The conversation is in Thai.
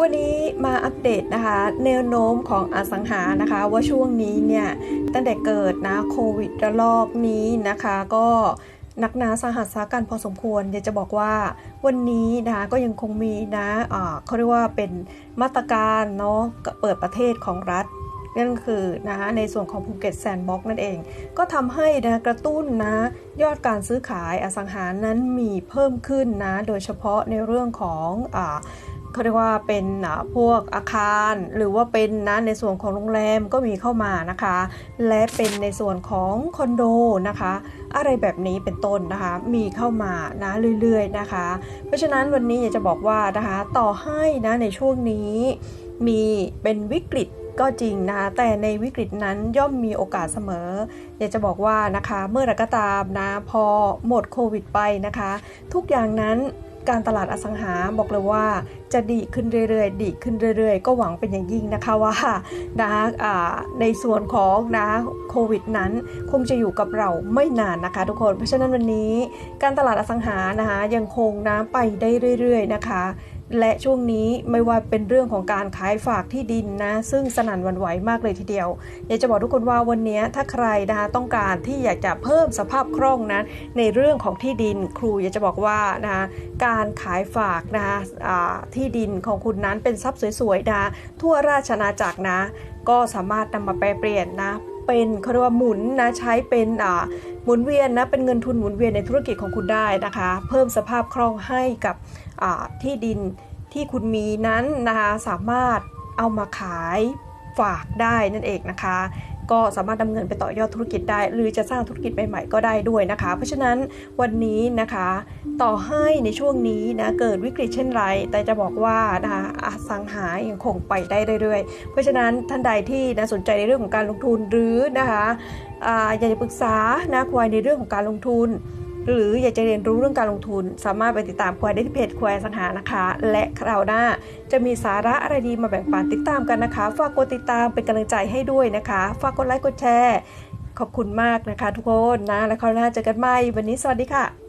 วันนี้มาอัปเดตนะคะ แนวโน้มของอสังหานะคะ ว่าช่วงนี้เนี่ยตั้งแต่เกิดนะโควิดระลอกนี้นะคะ ก็นักหนาสาหัสสากันพอสมควรเดี๋ยวจะบอกว่าวันนี้นะคะก็ยังคงมีนะะเขาเรียกว่าเป็นมาตรการเนาะเปิดประเทศของรัฐนั่นคือนะคะในส่วนของภูเก็ตแซนด์บ็อกนั่นเอง ก็ทำให้นะกระตุ้นนะยอดการซื้อขายอสังหานั้นมีเพิ่มขึ้นนะโดยเฉพาะในเรื่องของอ เขาเรียกว่าเป็นพวกอาคารหรือว่าเป็นนะในส่วนของโรงแรมก็มีเข้ามานะคะ และเป็นในส่วนของคอนโดนะคะ อะไรแบบนี้เป็นต้นนะคะ มีเข้ามานะเรื่อยๆนะคะ เพราะฉะนั้นวันนี้อยากจะบอกว่านะคะต่อให้นะในช่วงนี้มีเป็นวิกฤตก็จริงนะคะแต่ในวิกฤตนั้นย่อมมีโอกาสเสมอ อยากจะบอกว่านะคะเมื่อไรก็ตามนะพอหมดโควิดไปนะคะ ทุกอย่างนั้นการตลาดอสังหาบอกเลยว่า จะดีขึ้นเรื่อยๆ ดีขึ้นเรื่อยๆ ก็หวังเป็นอย่างยิ่งนะคะว่านะในส่วนของนะโควิดนั้นคงจะอยู่กับเราไม่นานนะคะ ทุกคน เพราะฉะนั้นวันนี้การตลาดอสังหานะคะยังคงนะไปได้เรื่อยๆนะคะและช่วงนี้ไม่ว่าเป็นเรื่องของการขายฝากที่ดินนะ ซึ่งสนั่นวันไหวมากเลยทีเดียวอยากจะบอกทุกคนว่าวันนี้ถ้าใครนะคะต้องการที่อยากจะเพิ่มสภาพคล่องนะในเรื่องของที่ดินครูอยากจะบอกว่านะคะการขายฝากนะคะที่ที่ดินของคุณนั้นเป็นทรัพย์สวยๆนะทั่วราชนาจักรนะ ก็สามารถนำมาแปลเปลี่ยนนะ เป็นเขาเรียกว่าหมุนนะใช้เป็นหมุนเวียนนะเป็นเงินทุนหมุนเวียนในธุรกิจของคุณได้นะคะ เพิ่มสภาพคล่องให้กับที่ดินที่คุณมีนั้นนะคะสามารถเอามาขายฝากได้นั่นเองนะคะ ก็สามารถดำเนินไปต่อยอดธุรกิจได้ หรือจะสร้างธุรกิจใหม่ๆก็ได้ด้วยนะคะ เพราะฉะนั้นวันนี้นะคะ ต่อให้ในช่วงนี้นะเกิดวิกฤตเช่นไร แต่จะบอกว่านะคะอสังหายังคงไปได้เรื่อยๆ เพราะฉะนั้นท่านใดที่นะสนใจในเรื่องของการลงทุนหรือนะคะอยากจะปรึกษานะควายในเรื่องของการลงทุน หรืออยากจะเรียนรู้เรื่องการลงทุน สามารถไปติดตามควายได้ที่เพจควายสังหานะคะ และคราวหน้าจะมีสาระอะไรดีมาแบ่งปันติดตามกันนะคะ ฝากกดติดตามเป็นกำลังใจให้ด้วยนะคะ ฝากกดไลค์กดแชร์ ขอบคุณมากนะคะ ทุกคนนะ และคราวหน้าเจอกันใหม่วันนี้สวัสดีค่ะ